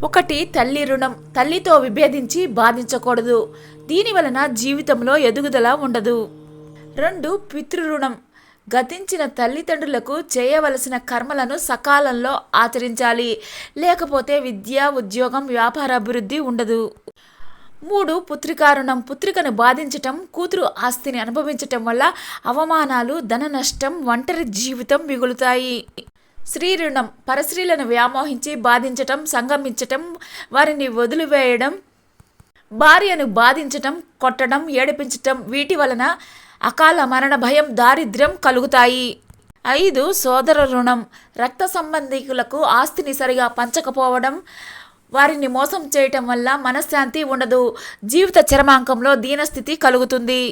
ఒకటి తల్లి రుణం తల్లితో విభేదించి బాధించకూడదు. దీని వలన జీవితంలో ఎదుగుదల ఉండదు. రెండు పితృరుణం గతించిన తల్లిదండ్రులకు చేయవలసిన కర్మలను సకాలంలో ఆచరించాలి. లేకపోతే విద్య ఉద్యోగం వ్యాపార అభివృద్ధి ఉండదు. మూడు పుత్రికారుణం పుత్రికను బాధించటం కూతురు ఆస్తిని అనుభవించటం వల్ల అవమానాలు ధన నష్టం ఒంటరి జీవితం మిగులుతాయి. స్త్రీ రుణం పరస్త్రీలను వ్యామోహించి బాధించటం సంగమించటం వారిని వదిలివేయడం భార్యను బాధించటం కొట్టడం ఏడిపించటం వీటి వలన అకాల మరణ భయం దారిద్ర్యం కలుగుతాయి. ఐదు సోదర రుణం రక్త సంబంధికులకు ఆస్తిని సరిగా పంచకపోవడం వారిని మోసం చేయటం వల్ల మనశ్శాంతి ఉండదు. జీవిత చరమాంకంలో దీనస్థితి కలుగుతుంది.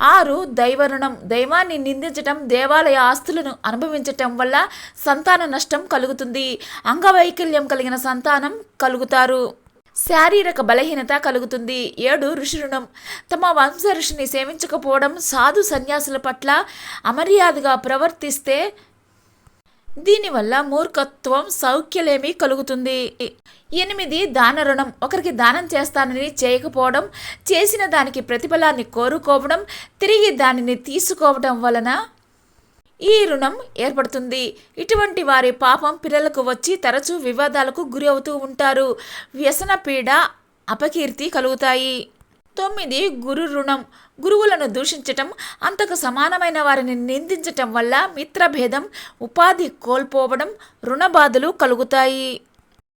ఆరు దైవరుణం దైవాన్ని నిందించటం దేవాలయ ఆస్తులను అనుభవించటం వల్ల సంతాన నష్టం కలుగుతుంది. అంగవైకల్యం కలిగిన సంతానం కలుగుతారు. శారీరక బలహీనత కలుగుతుంది. ఏడు ఋషిరుణం తమ వంశ ఋషిని సేవించకపోవడం సాధు సన్యాసుల పట్ల అమర్యాదగా ప్రవర్తిస్తే దీనివల్ల మూర్ఖత్వం సౌఖ్యలేమి కలుగుతుంది. ఎనిమిది దాన రుణం. ఒకరికి దానం చేస్తానని చేయకపోవడం చేసిన దానికి ప్రతిఫలాన్ని కోరుకోవడం తిరిగి దానిని తీసుకోవడం వలన ఈ రుణం ఏర్పడుతుంది. ఇటువంటి వారి పాపం పిల్లలకు వచ్చి తరచూ వివాదాలకు గురి అవుతూ ఉంటారు. వ్యసన పీడ అపకీర్తి కలుగుతాయి. తొమ్మిది గురు రుణం. గురువులను దూషించటం అంతకు సమానమైన వారిని నిందించటం వల్ల మిత్రభేదం ఉపాధి కోల్పోవడం రుణ బాధలు కలుగుతాయి.